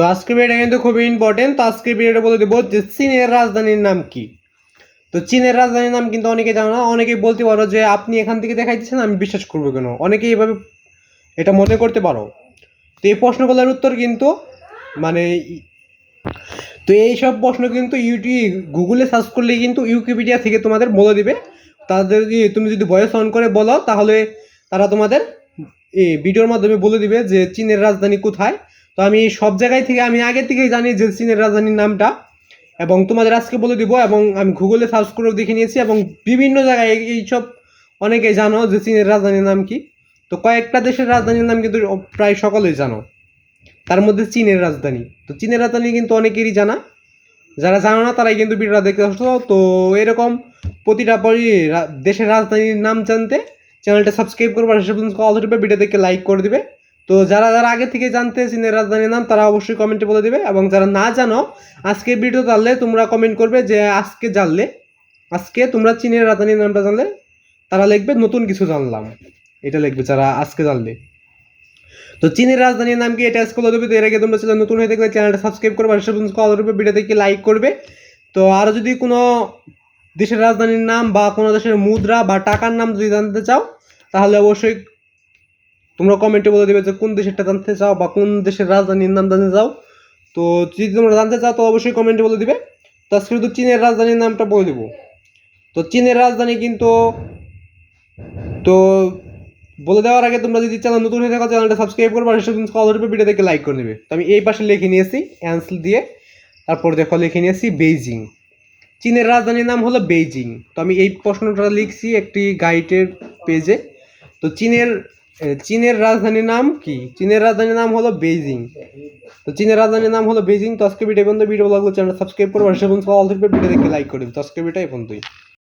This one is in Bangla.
তো আজকে ভিডিওটা কিন্তু খুবই ইম্পর্টেন্ট তো আজকের ভিডিওটা বলে দেবো যে চীনের রাজধানীর নাম কি? তো চীনের রাজধানীর নাম কিন্তু অনেকে জানো না, অনেকেই বলতে পারো যে আপনি এখান থেকে দেখাইতেছেন আমি বিশ্বাস করব কেন? অনেকেই এভাবে এটা মনে করতে পারো। তো এই প্রশ্নগুলোর উত্তর কিন্তু মানে তো এই সব প্রশ্ন কিন্তু ইউটিউব গুগলে সার্চ করলে কিন্তু ইউকিপিডিয়া থেকে তোমাদের বলে দিবে। তাদের তুমি যদি ভয়েস অন করে বলো তাহলে তারা তোমাদের ভিডিওর মাধ্যমে বলে দিবে যে চীনের রাজধানী কোথায়। তো আমি সব জায়গায় থেকে, আমি আগে থেকেই জানি যে চীনের রাজধানীর নামটা এবং তোমাদের আজকে বলে দিব এবং আমি গুগলে সার্চ করেও দেখে নিয়েছি এবং বিভিন্ন জায়গায় এই- এইসব অনেকেই জানো যে চীনের রাজধানীর নাম কি। তো কয়েকটা দেশের রাজধানীর নাম কিন্তু প্রায় সকলেই জানো। তার মধ্যে চীনের রাজধানী। তো চীনের রাজধানী কিন্তু অনেকেরই জানা। যারা জানো না, তারাই কিন্তু ভিডিওটা দেখতে আসতো তো এরকম প্রতিটা পরই দেশের রাজধানীর নাম জানতে চ্যানেলটা সাবস্ক্রাইব করবে আর কল ধরবে ভিডিও দেখে লাইক করে দিবে। তো যারা যারা আগে থেকে জানতে চীনের রাজধানীর নাম, তারা অবশ্যই কমেন্টে বলে দিবে। এবং যারা না জানো, আজকে ভিডিও জানলে তোমরা কমেন্ট করবে যে আজকে জানলে, আজকে তোমরা চীনের রাজধানীর নামটা জানলে, তারা লিখবে, নতুন কিছু জানলাম। এটা লিখবে, যারা আজকে জানলে। তো চীনের রাজধানীর নাম কি এটা আজকে বলে দেবে তো এর আগে তোমরা চ্যানেল নতুন হয়ে থাকলে চ্যানেলটা সাবস্ক্রাইব করবে, আর সেসব কল ধরবে ভিডিও দেখে লাইক করবে। তো আরও যদি কোনো দেশের রাজধানীর নাম বা কোনো দেশের মুদ্রা বা টাকার নাম যদি জানতে চাও, তাহলে অবশ্যই তোমরা কমেন্টে বলে দেবে যে কোন দেশেরটা জানতে চাও বা কোন দেশের রাজধানীর নাম জানতে চাও। তো যদি তোমরা জানতে চাও, তো অবশ্যই কমেন্টে বলে দিবে। তো আজকে শুধু চীনের রাজধানীর নামটা বলে দেবো। তো চীনের রাজধানী কিন্তু, তো বলে দেওয়ার আগে তোমরা যদি চ্যানেল নতুন হয়ে থাকো চ্যানেলটা সাবস্ক্রাইব করবে, আর সেসব কল ধরবে ভিডিও দেখে লাইক করে দেবে তো আমি এই পাশে লিখে নিয়েছি অ্যান্সেল দিয়ে। তারপর দেখো লিখে নিয়েছি বেইজিং চীনের রাজধানীর নাম হলো বেইজিং তো আমি এই প্রশ্নটা লিখছি একটি গাইডের পেজে তো চীনের চীনের রাজধানীর নাম কি? চীনের রাজধানীর নাম হলো বেজিং তো চীনের রাজধানীর নাম হলো বেজিং তো আজকে ভিডিও বন্ধু ভিডিও লাগল চ্যানেল সাবস্ক্রাইব করব আর সেসব কল ধরবে ভিডিও দেখে লাইক করে দেবে তো আজকে ভিডিও এই পর্যন্তই।